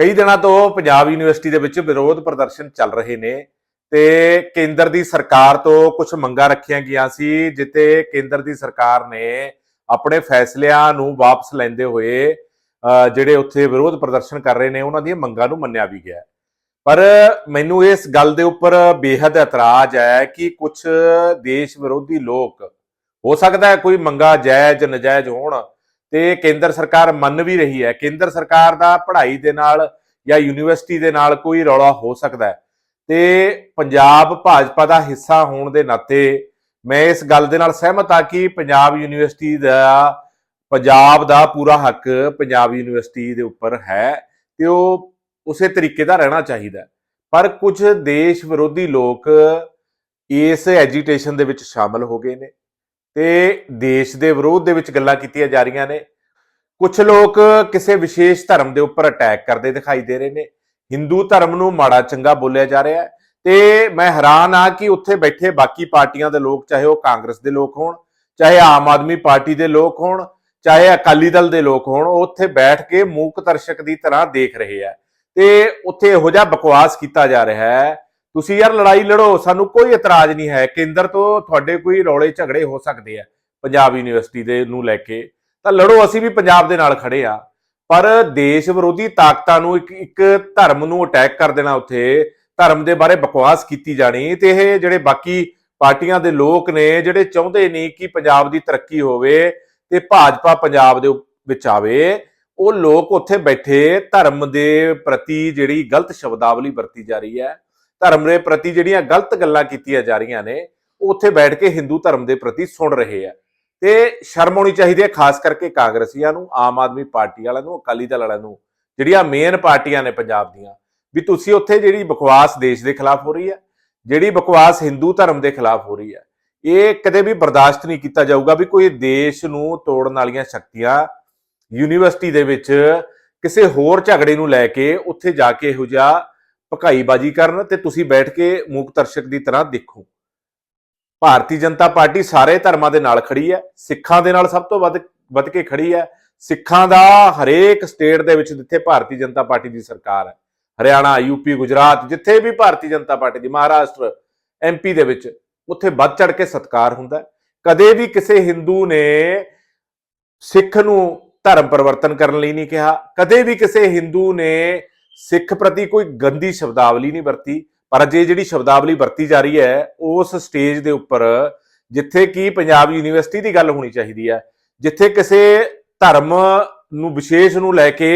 ਕਈ ਦਿਨਾਂ ਤੋਂ ਪੰਜਾਬ ਯੂਨੀਵਰਸਿਟੀ ਦੇ ਵਿੱਚ ਵਿਰੋਧ ਪ੍ਰਦਰਸ਼ਨ ਚੱਲ ਰਹੇ ਨੇ ਤੇ ਕੇਂਦਰ ਦੀ ਸਰਕਾਰ ਤੋਂ ਕੁਝ ਮੰਗਾਂ ਰੱਖੀਆਂ ਗਈਆਂ ਸੀ ਜਿੱਤੇ ਕੇਂਦਰ ਦੀ ਸਰਕਾਰ ਨੇ ਆਪਣੇ ਫੈਸਲਿਆਂ ਨੂੰ ਵਾਪਸ ਲੈਂਦੇ ਹੋਏ ਅਹ, ਜਿਹੜੇ ਉੱਥੇ ਵਿਰੋਧ ਪ੍ਰਦਰਸ਼ਨ ਕਰ ਰਹੇ ਨੇ ਉਹਨਾਂ ਦੀਆਂ ਮੰਗਾਂ ਨੂੰ ਮੰਨਿਆ ਵੀ ਗਿਆ। ਪਰ ਮੈਨੂੰ ਇਸ ਗੱਲ ਦੇ ਉੱਪਰ ਬੇਹੱਦ ਇਤਰਾਜ਼ ਹੈ ਕਿ ਕੁਝ ਦੇਸ਼ ਵਿਰੋਧੀ ਲੋਕ ਹੋ ਸਕਦਾ ਹੈ ਕੋਈ ਮੰਗਾ ਜਾਇਜ਼ ਨਜਾਇਜ਼ ਹੋਣ ਤੇ ਕੇਂਦਰ ਸਰਕਾਰ ਮੰਨ ਵੀ ਰਹੀ ਹੈ। ਕੇਂਦਰ ਸਰਕਾਰ ਦਾ ਪੜ੍ਹਾਈ ਦੇ ਨਾਲ ਜਾਂ ਯੂਨੀਵਰਸਿਟੀ ਦੇ ਨਾਲ ਕੋਈ ਰੌਲਾ ਹੋ ਸਕਦਾ ਹੈ। ਤੇ ਪੰਜਾਬ ਭਾਜਪਾ ਦਾ ਹਿੱਸਾ ਹੋਣ ਦੇ ਨਾਤੇ ਮੈਂ ਇਸ ਗੱਲ ਦੇ ਨਾਲ ਸਹਿਮਤ ਹਾਂ ਕਿ ਪੰਜਾਬ ਯੂਨੀਵਰਸਿਟੀ ਦਾ, ਪੰਜਾਬ ਦਾ ਪੂਰਾ ਹੱਕ ਪੰਜਾਬ ਯੂਨੀਵਰਸਿਟੀ ਦੇ ਉੱਪਰ ਹੈ ਤੇ ਉਹ ਉਸੇ ਤਰੀਕੇ ਦਾ ਰਹਿਣਾ ਚਾਹੀਦਾ ਪਰ ਕੁਝ ਦੇਸ਼ ਵਿਰੋਧੀ ਲੋਕ ਇਸ ਐਜੀਟੇਸ਼ਨ ਦੇ ਵਿੱਚ ਸ਼ਾਮਲ ਹੋ ਗਏ ਨੇ। ਤੇ ਦੇਸ਼ ਦੇ ਵਿਰੋਧ ਦੇ ਵਿੱਚ ਗੱਲਾਂ ਕੀਤੀਆਂ ਜਾ ਰਹੀਆਂ ਨੇ। ਕੁਝ ਲੋਕ ਕਿਸੇ ਵਿਸ਼ੇਸ਼ ਧਰਮ ਦੇ ਉੱਪਰ ਅਟੈਕ ਕਰਦੇ ਦਿਖਾਈ ਦੇ ਰਹੇ ਨੇ। ਹਿੰਦੂ ਧਰਮ ਨੂੰ ਮਾੜਾ ਚੰਗਾ ਬੋਲਿਆ ਜਾ ਰਿਹਾ ਹੈ ਤੇ ਮੈਂ ਹੈਰਾਨ ਆ ਕਿ ਉੱਥੇ ਬੈਠੇ ਬਾਕੀ ਪਾਰਟੀਆਂ ਦੇ ਲੋਕ, ਚਾਹੇ ਉਹ ਕਾਂਗਰਸ ਦੇ ਲੋਕ ਹੋਣ, ਚਾਹੇ ਆਮ ਆਦਮੀ ਪਾਰਟੀ ਦੇ ਲੋਕ ਹੋਣ, ਚਾਹੇ ਅਕਾਲੀ ਦਲ ਦੇ ਲੋਕ ਹੋਣ, ਉਹ ਉੱਥੇ ਬੈਠ ਕੇ ਮੂਕ ਦਰਸ਼ਕ ਦੀ ਤਰ੍ਹਾਂ ਦੇਖ ਰਹੇ ਆ ਤੇ ਉੱਥੇ ਇਹੋ ਜਿਹਾ ਬਕਵਾਸ ਕੀਤਾ ਜਾ ਰਿਹਾ ਹੈ ਤੁਸੀਂ ਯਾਰ ਲੜਾਈ ਲੜੋ, ਸਾਨੂੰ ਕੋਈ ਇਤਰਾਜ਼ ਨਹੀਂ ਹੈ। ਕੇਂਦਰ ਤੋਂ ਤੁਹਾਡੇ ਕੋਈ ਰੌਲੇ ਝਗੜੇ ਹੋ ਸਕਦੇ ਆ ਪੰਜਾਬ ਯੂਨੀਵਰਸਿਟੀ ਦੇ ਨੂੰ ਲੈ ਕੇ। ਤਾਂ ਲੜੋ, ਅਸੀਂ ਵੀ ਪੰਜਾਬ ਦੇ ਨਾਲ ਖੜੇ ਆ। ਪਰ ਦੇਸ਼ ਵਿਰੋਧੀ ਤਾਕਤਾਂ ਨੂੰ ਇੱਕ ਇੱਕ ਧਰਮ ਨੂੰ ਅਟੈਕ ਕਰ ਦੇਣਾ ਉੱਥੇ, ਧਰਮ ਦੇ ਬਾਰੇ ਬਕਵਾਸ ਕੀਤੀ ਜਾਣੀ, ਤੇ ਇਹ ਜਿਹੜੇ ਬਾਕੀ ਪਾਰਟੀਆਂ ਦੇ ਲੋਕ ਨੇ, ਜਿਹੜੇ ਚਾਹੁੰਦੇ ਨਹੀਂ ਕਿ ਪੰਜਾਬ ਦੀ ਤਰੱਕੀ ਹੋਵੇ ਤੇ ਭਾਜਪਾ ਪੰਜਾਬ ਦੇ ਵਿੱਚ ਆਵੇ, ਉਹ ਲੋਕ ਉੱਥੇ ਬੈਠੇ ਧਰਮ ਦੇ ਪ੍ਰਤੀ ਜਿਹੜੀ ਗਲਤ ਸ਼ਬਦਾਵਲੀ ਵਰਤੀ ਜਾ ਰਹੀ ਹੈ। ਧਰਮ ਦੇ ਪ੍ਰਤੀ ਜਿਹੜੀਆਂ ਗਲਤ ਗੱਲਾਂ ਕੀਤੀਆਂ ਜਾ ਰਹੀਆਂ ਨੇ, ਉਹ ਉੱਥੇ ਬੈਠ ਕੇ ਹਿੰਦੂ ਧਰਮ ਦੇ ਪ੍ਰਤੀ ਸੁਣ ਰਹੇ ਆ। ਤੇ ਸ਼ਰਮ ਆਉਣੀ ਚਾਹੀਦੀ ਹੈ, ਖਾਸ ਕਰਕੇ ਕਾਂਗਰਸੀਆਂ ਨੂੰ, ਆਮ ਆਦਮੀ ਪਾਰਟੀ ਵਾਲਿਆਂ ਨੂੰ, ਅਕਾਲੀ ਦਲ ਵਾਲਿਆਂ ਨੂੰ, ਜਿਹੜੀਆਂ ਮੇਨ ਪਾਰਟੀਆਂ ਨੇ ਪੰਜਾਬ ਦੀਆਂ। ਵੀ ਤੁਸੀਂ ਉੱਥੇ ਜਿਹੜੀ ਬਕਵਾਸ ਦੇਸ਼ ਦੇ ਖਿਲਾਫ ਹੋ ਰਹੀ ਹੈ, ਜਿਹੜੀ ਬਕਵਾਸ ਹਿੰਦੂ ਧਰਮ ਦੇ ਖਿਲਾਫ ਹੋ ਰਹੀ ਹੈ, ਇਹ ਕਦੇ ਵੀ ਬਰਦਾਸ਼ਤ ਨਹੀਂ ਕੀਤਾ ਜਾਊਗਾ ਵੀ ਕੋਈ ਦੇਸ਼ ਨੂੰ ਤੋੜਨ ਵਾਲੀਆਂ ਸ਼ਕਤੀਆਂ ਯੂਨੀਵਰਸਿਟੀ ਦੇ ਵਿੱਚ ਕਿਸੇ ਹੋਰ ਝਗੜੇ ਨੂੰ ਲੈ ਕੇ ਉੱਥੇ ਜਾ ਕੇ ਇਹੋ ਜਿਹਾ ਭਕਾਈਬਾਜ਼ੀ ਕਰਨ ਤੇ ਤੁਸੀਂ ਬੈਠ ਕੇ ਮੂਕ ਦਰਸ਼ਕ ਦੀ ਤਰ੍ਹਾਂ ਦੇਖੋ। ਭਾਰਤੀ ਜਨਤਾ ਪਾਰਟੀ ਸਾਰੇ ਧਰਮਾਂ ਦੇ ਨਾਲ ਖੜੀ ਹੈ, ਸਿੱਖਾਂ ਦੇ ਨਾਲ ਸਭ ਤੋਂ ਵੱਧ ਵੱਧ ਕੇ ਖੜੀ ਹੈ। ਸਿੱਖਾਂ ਦਾ ਹਰੇਕ ਸਟੇਟ ਦੇ ਵਿੱਚ ਜਿੱਥੇ ਭਾਰਤੀ ਜਨਤਾ ਪਾਰਟੀ ਦੀ ਸਰਕਾਰ ਹੈ, ਹਰਿਆਣਾ ਯੂਪੀ ਗੁਜਰਾਤ, ਜਿੱਥੇ ਵੀ ਭਾਰਤੀ ਜਨਤਾ ਪਾਰਟੀ ਦੀ, ਮਹਾਰਾਸ਼ਟਰ ਐਮਪੀ ਦੇ ਵਿੱਚ, ਉੱਥੇ ਵੱਧ ਚੜ ਕੇ ਸਤਕਾਰ ਹੁੰਦਾ ਕਦੇ ਵੀ ਕਿਸੇ ਹਿੰਦੂ ਨੇ ਸਿੱਖ ਨੂੰ ਧਰਮ ਪਰਿਵਰਤਨ ਕਰਨ ਲਈ ਨਹੀਂ ਕਿਹਾ, ਕਦੇ ਵੀ ਕਿਸੇ ਹਿੰਦੂ ਨੇ ਸਿੱਖ ਪ੍ਰਤੀ ਕੋਈ ਗੰਦੀ ਸ਼ਬਦਾਵਲੀ ਨਹੀਂ ਵਰਤੀ, ਪਰ ਜੇ ਜਿਹੜੀ ਸ਼ਬਦਾਵਲੀ ਵਰਤੀ ਜਾ ਰਹੀ ਹੈ, ਉਸ ਸਟੇਜ ਦੇ ਉੱਪਰ ਜਿੱਥੇ ਕਿ ਪੰਜਾਬ ਯੂਨੀਵਰਸਿਟੀ ਦੀ ਗੱਲ ਹੋਣੀ ਚਾਹੀਦੀ ਹੈ, ਜਿੱਥੇ ਕਿਸੇ ਧਰਮ ਨੂੰ ਵਿਸ਼ੇਸ਼ ਨੂੰ ਲੈ ਕੇ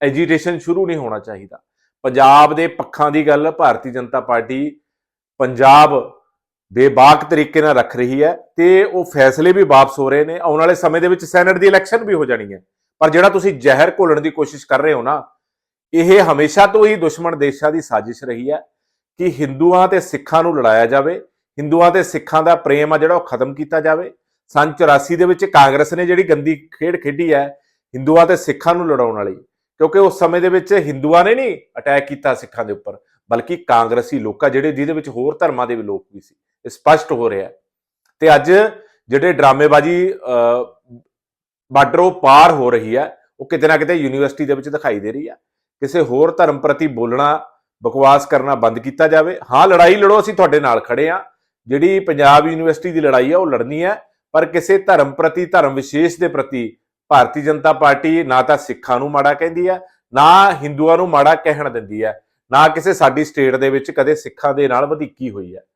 ਐਜੀਟੇਸ਼ਨ ਸ਼ੁਰੂ ਨਹੀਂ ਹੋਣਾ ਚਾਹੀਦਾ। ਪੰਜਾਬ ਦੇ ਪੱਖਾਂ ਦੀ ਗੱਲ ਭਾਰਤੀ ਜਨਤਾ ਪਾਰਟੀ ਪੰਜਾਬ ਬੇਬਾਕ ਤਰੀਕੇ ਨਾਲ ਰੱਖ ਰਹੀ ਹੈ ਤੇ ਉਹ ਫੈਸਲੇ ਵੀ ਵਾਪਸ ਹੋ ਰਹੇ ਨੇ। ਆਉਣ ਵਾਲੇ ਸਮੇਂ ਦੇ ਵਿੱਚ ਸੈਨੇਟ ਦੀ ਇਲੈਕਸ਼ਨ ਵੀ ਹੋ ਜਾਣੀ ਹੈ। ਪਰ ਜਿਹੜਾ ਤੁਸੀਂ ਜ਼ਹਿਰ ਘੋਲਣ ਦੀ ਕੋਸ਼ਿਸ਼ ਕਰ ਰਹੇ ਹੋ ਨਾ ਇਹ ਹਮੇਸ਼ਾ ਤੋਂ ਹੀ ਦੁਸ਼ਮਣ ਦੇਸ਼ਾਂ ਦੀ ਸਾਜ਼ਿਸ਼ ਰਹੀ ਹੈ ਕਿ ਹਿੰਦੂਆਂ ਤੇ ਸਿੱਖਾਂ ਨੂੰ ਲੜਾਇਆ ਜਾਵੇ, ਹਿੰਦੂਆਂ ਤੇ ਸਿੱਖਾਂ ਦਾ ਪ੍ਰੇਮ ਆ ਜਿਹੜਾ ਉਹ ਖਤਮ ਕੀਤਾ ਜਾਵੇ। ਸੰਨ 84 ਦੇ ਵਿੱਚ ਕਾਂਗਰਸ ਨੇ ਜਿਹੜੀ ਗੰਦੀ ਖੇਡ ਖੇਡੀ ਹੈ ਹਿੰਦੂਆਂ ਤੇ ਸਿੱਖਾਂ ਨੂੰ ਲੜਾਉਣ ਵਾਲੀ, ਕਿਉਂਕਿ ਉਸ ਸਮੇਂ ਦੇ ਵਿੱਚ ਹਿੰਦੂਆਂ ਨੇ ਨਹੀਂ ਅਟੈਕ ਕੀਤਾ ਸਿੱਖਾਂ ਦੇ ਉੱਪਰ, ਬਲਕਿ ਕਾਂਗਰਸੀ ਲੋਕਾਂ ਜਿਹੜੇ ਜਿਹਦੇ ਵਿੱਚ ਹੋਰ ਧਰਮਾਂ ਦੇ ਵੀ ਲੋਕ ਵੀ ਸੀ, ਇਹ ਸਪਸ਼ਟ ਹੋ ਰਿਹਾ ਤੇ ਅੱਜ ਜਿਹੜੇ ਡਰਾਮੇਬਾਜ਼ੀ ਬਾਰਡਰੋਂ ਪਾਰ ਹੋ ਰਹੀ ਹੈ, ਉਹ ਕਿਤੇ ਨਾ ਕਿਤੇ ਯੂਨੀਵਰਸਿਟੀ ਦੇ ਵਿੱਚ ਦਿਖਾਈ ਦੇ ਰਹੀ ਹੈ। ਕਿਸੇ ਹੋਰ ਧਰਮ ਪ੍ਰਤੀ ਬੋਲਣਾ, ਬਕਵਾਸ ਕਰਨਾ ਬੰਦ ਕੀਤਾ ਜਾਵੇ। ਹਾਂ, ਲੜਾਈ ਲੜੋ, ਅਸੀਂ ਤੁਹਾਡੇ ਨਾਲ ਖੜੇ ਆ ਜਿਹੜੀ ਪੰਜਾਬ ਯੂਨੀਵਰਸਿਟੀ ਦੀ ਲੜਾਈ ਹੈ ਉਹ ਲੜਨੀ ਹੈ। ਪਰ ਕਿਸੇ ਧਰਮ ਪ੍ਰਤੀ, ਧਰਮ ਵਿਸ਼ੇਸ਼ ਦੇ ਪ੍ਰਤੀ ਭਾਰਤੀ ਜਨਤਾ ਪਾਰਟੀ ਨਾ ਤਾਂ ਸਿੱਖਾਂ ਨੂੰ ਮਾੜਾ ਕਹਿੰਦੀ ਹੈ, ਨਾ ਹਿੰਦੂਆਂ ਨੂੰ ਮਾੜਾ ਕਹਿਣ ਦਿੰਦੀ ਹੈ, ਨਾ ਕਿਸੇ ਸਾਡੀ ਸਟੇਟ ਦੇ ਵਿੱਚ ਕਦੇ ਸਿੱਖਾਂ ਦੇ ਨਾਲ ਵਧੀਕੀ ਹੋਈ ਹੈ।